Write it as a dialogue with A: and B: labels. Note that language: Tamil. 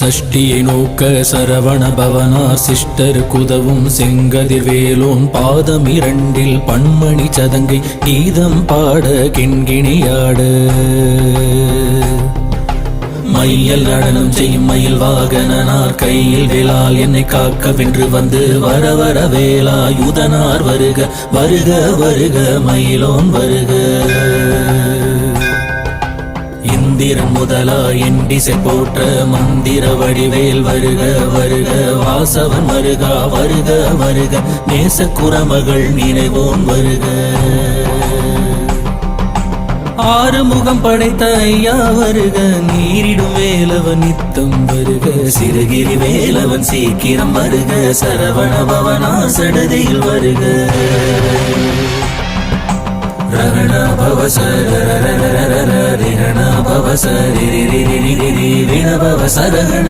A: சஷ்டியை நோக்க சரவண பவனார் சிஷ்டர் குதவும் செங்கதிர் வேலோன் பாதம் இரண்டில் பன்மணி சதங்கை கீதம் பாட கிண்கிணியாடு. மையல் நடனம் செய்யும் மயில் வாகனார் கையில் வேளால் என்னை காக்க வென்று வந்து வர வர வேலாயுதனார் வருக வருக வருக மயிலோன் வருக. இந்திரன் முதலா எண்டிசை போற்ற மந்திர வடிவேல் வருக வருக வாசவன் வருகா வருக வருக நேச குரமகள் நினைவோன் வருக. ஆறு முகம் படைத்த ஐயா வருக நீரிடும் வேலவன் நித்தம் வருக சிறுகிரி வேலவன் சீக்கிரம் வருக சரவண பவனா சடதியில் வருக. ரகண பவசர சரி பவசரி ரிண